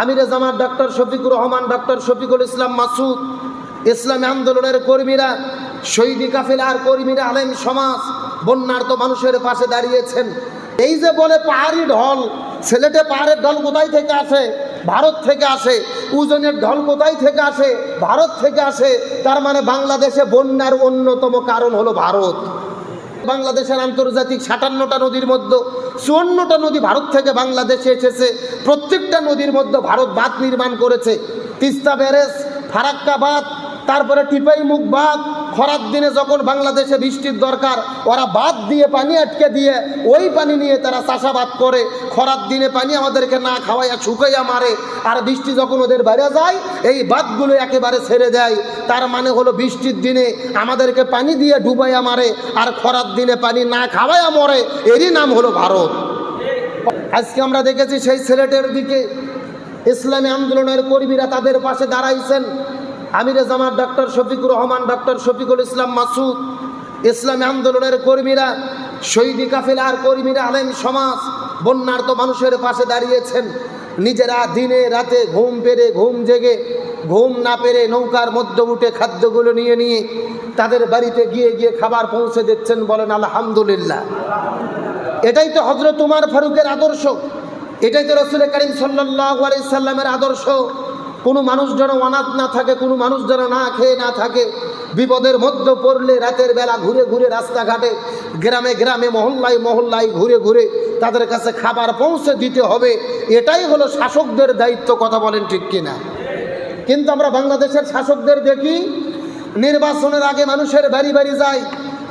আমিরে Jamaat doctor Shafiqur Rahman doctor Shafiqul Islam Masud, ইসলামী আন্দোলনের কর্মীরা, শহীদি কাফেলার কর্মীরা আলেম সমাজ, বন্যার্ত মানুষের পাশে দাঁড়িয়েছেন। এই যে বলে পাহাড়ি ঢল, ছেলেটে পাহাড়ের ঢল কোথায় থেকে আসে? ভারত থেকে আসে। উজনের ঢল কোথায় থেকে আসে? ভারত থেকে আসে। তার মানে বাংলাদেশে বন্যার অন্যতম কারণ হলো ভারত। বাংলাদেশের আন্তর্জাতিক সাতান্নটা নদীর মধ্যে চুয়ান্নটা নদী ভারত থেকে বাংলাদেশে এসেছে। প্রত্যেকটা নদীর মধ্যে ভারত বাঁধ নির্মাণ করেছে। তিস্তা ব্যারেজ ফারাক্কা বাঁধ তারপরে টিপাইমুখ বাঁধ খরার দিনে যখন বাংলাদেশে বৃষ্টির দরকার, ওরা বাদ দিয়ে পানি আটকে দিয়ে ওই পানি নিয়ে তারা চাষাবাদ করে। খরার দিনে পানি আমাদেরকে না খাওয়াইয়া, শুকাইয়া মারে। আর বৃষ্টি যখন ওদের বেড়ে যায়, এই বাদগুলো একেবারে ছেড়ে দেয়। তার মানে হলো বৃষ্টির দিনে আমাদেরকে পানি দিয়ে ডুবাইয়া মারে, আর খরার দিনে পানি না খাওয়াইয়া মরে। এরই নাম হলো ভারত। আজকে আমরা দেখেছি সেই সিলেটের দিকে ইসলামী আন্দোলনের কর্মীরা তাদের পাশে দাঁড়াইছেন। আমিরে জামাত ডক্টর শফিকুর রহমান ডক্টর শফিকুল ইসলাম মাসুদ, ইসলামী আন্দোলনের কর্মীরা, শহীদ শহীদি কাফেলার কর্মীরা আলেম সমাজ, বন্যার্ত মানুষের পাশে দাঁড়িয়েছেন। নিজেরা দিনে রাতে ঘুম পেরে, ঘুম জেগে, ঘুম না পেরে নৌকার মধ্যে উঠে খাদ্যগুলো নিয়ে নিয়ে তাদের বাড়িতে গিয়ে গিয়ে খাবার পৌঁছে দিচ্ছেন বলেন আলহামদুলিল্লাহ। এটাই তো হজরত উমার ফারুকের আদর্শ। এটাই তো রসুল করিম সাল্লাহ সাল্লামের আদর্শ। কোনো মানুষ যেন অনাথ না থাকে, কোনো মানুষ যেন না খেয়ে না থাকে, বিপদের মধ্যে পড়লে রাতের বেলা ঘুরে ঘুরে রাস্তাঘাটে, গ্রামে গ্রামে, মহল্লায় মহল্লায় ঘুরে ঘুরে তাদের কাছে খাবার পৌঁছে দিতে হবে। এটাই হলো শাসকদের দায়িত্ব, কথা বলেন ঠিক কিনা। কিন্তু আমরা বাংলাদেশের শাসকদের দেখি, নির্বাচনের আগে মানুষের বাড়ি বাড়ি যায়,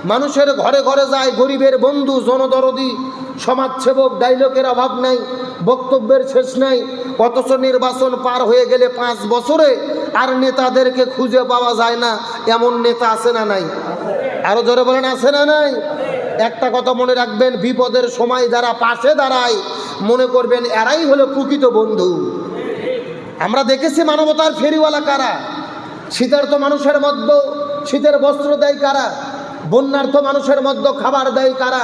মানুষের ঘরে ঘরে যায়, গরিবের বন্ধু, জনদরদি সমাজসেবক ডাইলগের অভাব নাই, বক্তব্যের শেষ নাই, অথচ নির্বাচন পার হয়ে গেলে পাঁচ বছরে আর নেতাদেরকে খুঁজে পাওয়া যায় না, এমন নেতা আছে না নাই? আরও জোরে বলেন, আছে না নাই? একটা কথা মনে রাখবেন, বিপদের সময় যারা পাশে দাঁড়ায়, মনে করবেন এরাই হলো প্রকৃত বন্ধু। আমরা দেখেছি মানবতার ফেরিওয়ালা কারা? শীতার্থ মানুষের মধ্যে, শীতের বস্ত্র দেয় কারা? বন্যার্থ মানুষের মধ্যে খাবার দেয় কারা?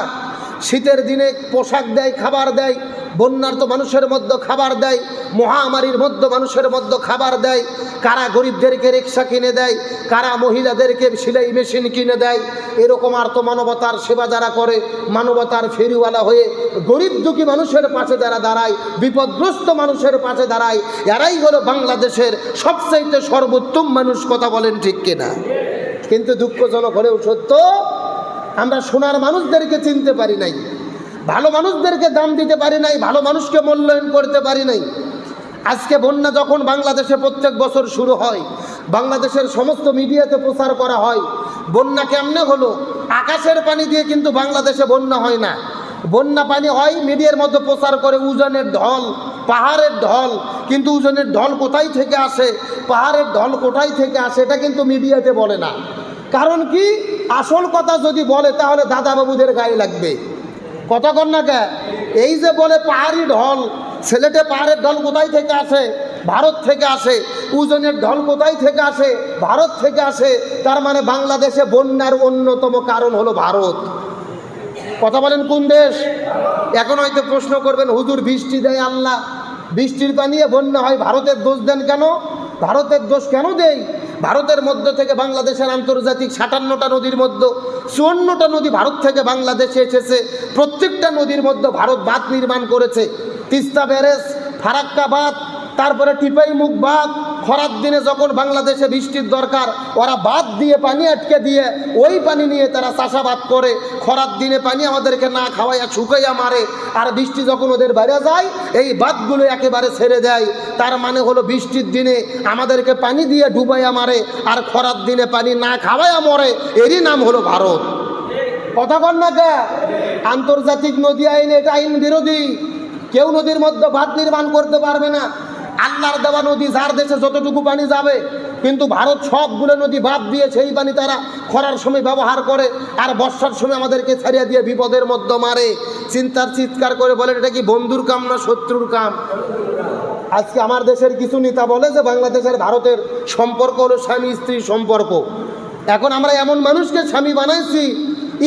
শীতের দিনে পোশাক দেয়, খাবার দেয় বন্যার্থ মানুষের মধ্যে খাবার দেয়, মহামারীর মধ্যে মানুষের মধ্যে খাবার দেয়, কারা গরিবদেরকে রিক্সা কিনে দেয়, কারা মহিলাদেরকে সেলাই মেশিন কিনে দেয়, এরকম আর্থ মানবতার সেবা যারা করে, মানবতার ফেরিওয়ালা হয়ে গরিব দুঃখী মানুষের পাশে যারা দাঁড়ায়, বিপদগ্রস্ত মানুষের পাশে দাঁড়ায়, এরাই হলো বাংলাদেশের সবচাইতে সর্বোত্তম মানুষ, কথা বলেন ঠিক কিনা? কিন্তু দুঃখজনক হলেও সত্য আমরা সোনার মানুষদেরকে চিনতে পারি নাই, ভালো মানুষদেরকে দাম দিতে পারি নাই, ভালো মানুষকে মূল্যায়ন করতে পারি নাই। আজকে বন্যা যখন বাংলাদেশে প্রত্যেক বছর শুরু হয়, বাংলাদেশের সমস্ত মিডিয়াতে প্রচার করা হয়, বন্যা কেমনে হলো? আকাশের পানি দিয়ে কিন্তু বাংলাদেশে বন্যা হয় না। বন্যা পানি হয় মিডিয়ার মধ্যে প্রচার করে উজনের ঢল, পাহাড়ের ঢল, কিন্তু উজনের ঢল কোথায় থেকে আসে, পাহাড়ের ঢল কোথায় থেকে আসে, এটা কিন্তু মিডিয়াতে বলে না। কারণ কি? আসল কথা যদি বলে, তাহলে দাদাবাবুদের গায়ে লাগবে। কথা কর না কে? এই যে বলে পাহাড়ি ঢল, ছেলেটে পাহাড়ের ঢল কোথায় থেকে আসে? ভারত থেকে আসে। উজনের ঢল কোথায় থেকে আসে? ভারত থেকে আসে। তার মানে বাংলাদেশে বন্যার অন্যতম কারণ হলো ভারত। কথা বলেন কোন দেশ? এখন হয়তো প্রশ্ন করবেন, হুজুর বৃষ্টি দেয় আল্লাহ। বৃষ্টির পানিয়ে বন্যা হয়, ভারতের দোষ দেন কেন? ভারতের দোষ কেন দেই ভারতের মধ্য থেকে বাংলাদেশের আন্তর্জাতিক সাতান্নটা নদীর মধ্যে চুয়ান্নটা নদী ভারত থেকে বাংলাদেশে এসেছে। প্রত্যেকটা নদীর মধ্যে ভারত বাঁধ নির্মাণ করেছে। তিস্তা ব্যারেজ ফারাক্কা বাঁধ তারপরে টিপাই মুখ বাঁধ খরার দিনে যখন বাংলাদেশে বৃষ্টির দরকার, ওরা বাদ দিয়ে পানি আটকে দিয়ে ওই পানি নিয়ে তারা চাষাবাদ করে। খরার দিনে পানি আমাদেরকে না খাওয়াইয়া, শুকাইয়া মারে। আর বৃষ্টি যখন ওদের বেড়ে যায়, এই বাঁধগুলো একেবারে ছেড়ে দেয়। তার মানে হলো বৃষ্টির দিনে আমাদেরকে পানি দিয়ে ডুবাইয়া মারে, আর খরার দিনে পানি না খাওয়াইয়া মরে। এরই নাম হলো ভারত। কথা কন না কে? আন্তর্জাতিক নদী আইন, এটা আইন বিরোধী। কেউ নদীর মধ্যে বাঁধ নির্মাণ করতে পারবে না। আল্লাহর দেওয়া নদী যার দেশে যতটুকু পানি যাবে, কিন্তু ভারত সবগুলো নদী বাদ দিয়ে সেই পানি তারা খরার সময় ব্যবহার করে আর বর্ষার সময় আমাদেরকে ছাড়িয়ে দিয়ে বিপদের মধ্যে মারে। চিন্তার চিৎকার করে বলেন, এটা কি বন্ধুর কাম না শত্রুর কাম? আজকে আমার দেশের কিছু নেতা বলে যে বাংলাদেশের ভারতের সম্পর্ক হলো স্বামী স্ত্রী সম্পর্ক। এখন আমরা এমন মানুষকে স্বামী বানাইছি,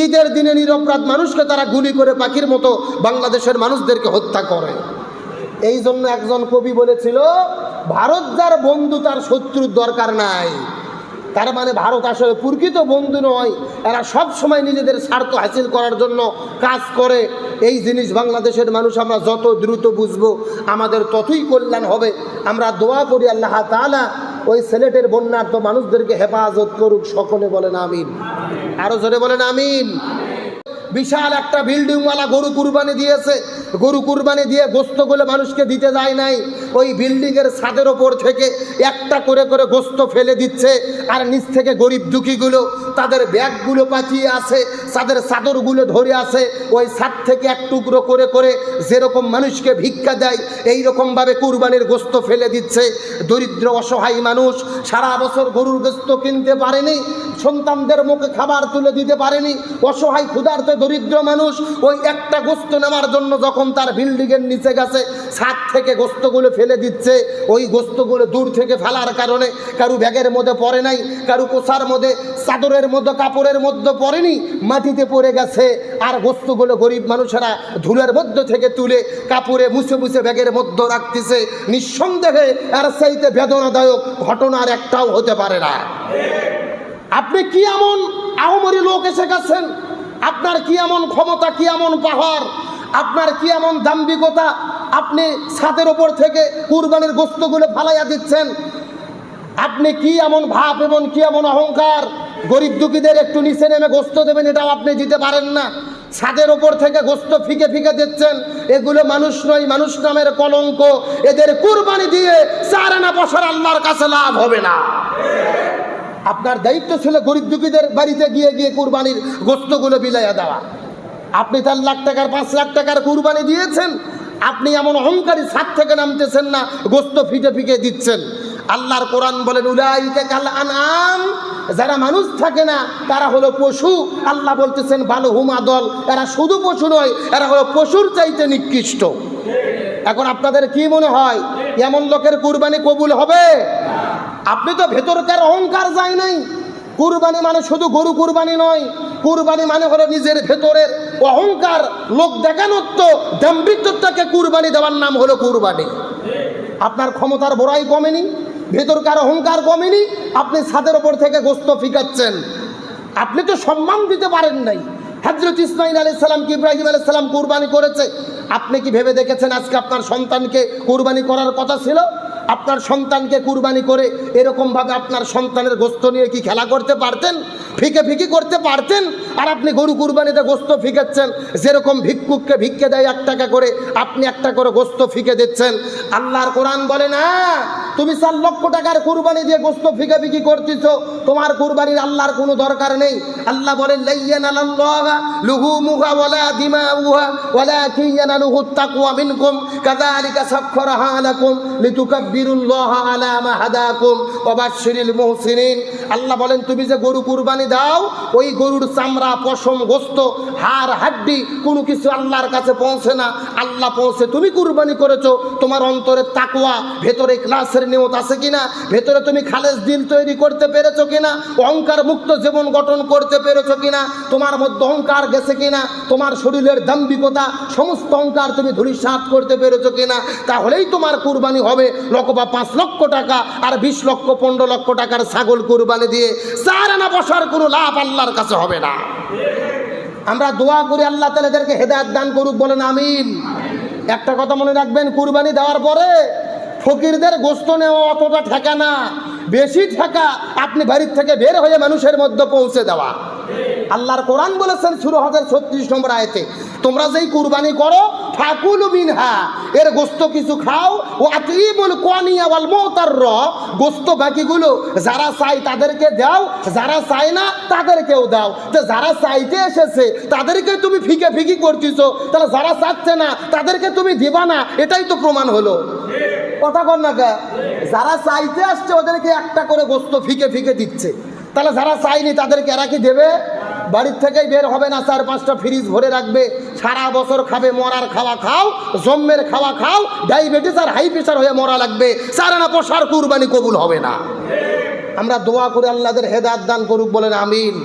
ঈদের দিনে নিরপরাধ মানুষকে তারা গুলি করে পাখির মতো বাংলাদেশের মানুষদেরকে হত্যা করে। এই জন্য একজন কবি বলেছিল, ভারত যার বন্ধু, তার শত্রুর দরকার নাই। তার মানে ভারত আসলে প্রকৃত বন্ধু নয়। এরা সব সময় নিজেদের স্বার্থ হাসিল করার জন্য কাজ করে। এই জিনিস বাংলাদেশের মানুষ আমরা যত দ্রুত বুঝব, আমাদের ততই কল্যাণ হবে। আমরা দোয়া করি আল্লাহ তাআলা, ওই সিলেটের বন্যার্থ মানুষদেরকে হেফাজত করুক, সকলে বলেন আমিন। আরও জোরে বলেন আমিন। বিশাল একটা বিল্ডিংওয়ালা গরু কুরবানি দিয়েছে। গরু কুরবানি দিয়ে গোস্তগুলো মানুষকে দিতে যায় নাই। ওই বিল্ডিংয়ের ছাদের ওপর থেকে একটা করে করে গোস্ত ফেলে দিচ্ছে। আর নিচ থেকে গরিব দুঃখীগুলো তাদের ব্যাগগুলো পাঠিয়ে আছে, তাদের চাদরগুলো ধরে আছে। ওই ছাদ থেকে এক টুকরো করে করে যেরকম মানুষকে ভিক্ষা দেয় এই রকমভাবে কুরবানির গোস্ত ফেলে দিচ্ছে। দরিদ্র, অসহায় মানুষ সারা বছর গরুর গোস্ত কিনতে পারেনি, সন্তানদের মুখে খাবার তুলে দিতে পারেনি, অসহায় ক্ষুধার্ত দরিদ্র মানুষ ওই একটা গোস্ত নেওয়ার জন্য যখন তার বিল্ডিংয়ের নিচে গেছে, ছাদ থেকে গোস্তগুলো ফেলে দিচ্ছে। ওই গোস্তগুলো দূর থেকে ফেলার কারণে কারু ব্যাগের মধ্যে পড়ে নাই, কারু কোষার মধ্যে, চাদরের মধ্যে, কাপড়ের মধ্যে পড়েনি, মাটিতে পড়ে গেছে। আর গোস্তগুলো গরিব মানুষেরা ধুলের মধ্যে থেকে তুলে কাপড়ে মুছে মুছে ব্যাগের মধ্যে রাখতেছে। নিঃসন্দেহে আর সেইতে বেদনাদায়ক ঘটনার একটাও হতে পারে না। আপনি কি এমন আহমরি লোক এসে গেছেন? আপনার কি এমন ক্ষমতা, কি এমন পাহাড়, আপনার কি এমন দাম্ভিকতা, আপনি ছাদের ওপর থেকে কুরবানির গোস্তগুলো ফালাইয়া দিচ্ছেন? আপনি কি এমন ভাব এবং কি এমন অহংকার? গরিব দুঃখীদের একটু নিচে নেমে গোস্ত দেবেন, এটাও আপনি দিতে পারেন না। ছাদের ওপর থেকে গোস্ত ফিকে ফিকে দিচ্ছেন। এগুলো মানুষ নয়, মানুষ নামের কলঙ্ক। এদের কুরবানি দিয়ে চার আনা বছর আল্লাহর কাছে লাভ হবে না। আপনার দায়িত্ব ছিল গরিব দুঃখীদের বাড়িতে গিয়ে গিয়ে কুরবানির গোস্তগুলো বিলাইয়া দেওয়া। আপনি চার লাখ টাকার, পাঁচ লাখ টাকার কুরবানি দিয়েছেন। আপনি এমন অহংকারী ছাদ থেকে নামতেছেন না গোস্ত ফিটে ফিকে দিচ্ছেন। আল্লাহর কোরআন বলেন, উলাইকে কাল আনাম যারা মানুষ থাকে না, তারা হলো পশু। আল্লাহ বলতেছেন ভালো হুমা দল। এরা শুধু পশু নয়, এরা হলো পশুর চাইতে নিকৃষ্ট। এখন আপনাদের কি মনে হয়, এমন লোকের কুরবানি কবুল হবে? আপনি তো ভেতরকার অহংকার যায় নাই। কুরবানি মানে শুধু গরু কুরবানি নয়। কুরবানি মানে হলো নিজের ভেতরের অহংকার, লোক দেখানোত্ব দাম্ভিত্বটাকে কুরবানি দেওয়ার নাম হলো কুরবানি। আপনার ক্ষমতার বড়াই কমেনি, ভেতরকার অহংকার কমেনি, আপনি ছাদের ওপর থেকে গোস্ত ফিকাচ্ছেন। আপনি তো সম্মান দিতে পারেন নাই। হজরত ইসমাইল আলাইহিস সালাম কি ইব্রাহিম আলাইহিস সালাম কুরবানি করেছে? আপনি কি ভেবে দেখেছেন আজকে আপনার সন্তানকে কুরবানি করার কথা ছিল? আপনার সন্তানকে কুরবানি করে এরকমভাবে আপনার সন্তানের গোস্ত নিয়ে কি খেলা করতে পারতেন? ফিকে ফিকি করতে পারতেন? আর আপনি গরু কুরবানিতে গোস্ত ফিকেচ্ছেন, যেরকম ভিক্ষুককে ভিক্ষে দেয় এক টাকা করে, আপনি একটা করে গোস্ত ফিকে দিচ্ছেন। আল্লাহর কোরআন বলে না, তুমি চার লক্ষ টাকার কুরবানি দিয়ে গোস্ত ফিকে ফিকি করতেছ, তোমার কুরবানির আল্লাহর কোনো দরকার নেই। আল্লাহ বলেন লাইয়ান আল্লাহ বলেন, তুমি যে গরু কুরবানি দাও, ওই গরুর চামড়া, পশম, গোস্ত, হাড়, হাড্ডি কোনো কিছু আল্লাহর কাছে পৌঁছে না। আল্লাহ পৌঁছে, তুমি কুরবানি করেছ, তোমার অন্তরে তাকওয়া, ভেতরে ক্লাসের নিয়ত আছে কিনা? ভেতরে তুমি খালেজ দিল তৈরি করতে পেরেছ কিনা? অহংকার মুক্ত জীবন গঠন করতে পেরেছ কিনা? তোমার মধ্যে অহংকার গেছে কিনা? তোমার শরীরের দাম্ভিকতা, সমস্ত অহংকার তুমি ধূলিসাৎ করতে পেরেছ কিনা? তাহলেই তোমার কুরবানি হবে। লক্ষ পাঁচ লক্ষ টাকা আর বিশ লক্ষ, পনেরো লক্ষ টাকার ছাগল কুরবানি দিয়ে চার আনা বসার কোনো লাভ আল্লাহর কাছে হবে না। আমরা দোয়া করি আল্লাহ তালেদেরকে হেদায়ত দান করুক, বলেন আমিন। একটা কথা মনে রাখবেন, কুরবানি দেওয়ার পরে ফকিরদের গোস্ত নেওয়া অতটা ঠেকা না। বেশি ঠেকা আপনি বাড়ির থেকে বের হয়ে মানুষের মধ্যে পৌঁছে দেওয়া। আল্লাহর কোরআন বলেছেন শুরু হাজার ছত্রিশ নম্বর আয়তে তোমরা যেই কুরবানি করো, ফাকুল মিনহা, এর গোস্ত কিছু খাও, ও আতিবুল কোয়ানিয়া ওয়াল গোস্ত বাকিগুলো যারা চাই তাদেরকে দাও, যারা চায় না তাদেরকেও দাও। তো যারা চাইতে এসেছে, তাদেরকে তুমি ফিকে ফিকি করতেছো। তাহলে যারা চাচ্ছে না, তাদেরকে তুমি দিবা না, এটাই তো প্রমাণ হলো। কথা কর না যারা চাইতে আসছে, ওদেরকে একটা করে গোস্ত ফিকে ফিকে দিচ্ছে। তাহলে যারা চাইনি তাদেরকে এরা কি দেবে? বাড়ির থেকেই বের হবে না, চার পাঁচটা ফ্রিজ ভরে রাখবে, সারা বছর খাবে, মরার খাওয়া খাও জম্মের খাওয়া খাও ডায়াবেটিস আর হাই প্রেশার হয়ে মরা লাগবে সারানা পশার কুরবানি কবুল হবে না। আমরা দোয়া করে আল্লাহদের হেদায়ত দান করুক বলেন, আমিন।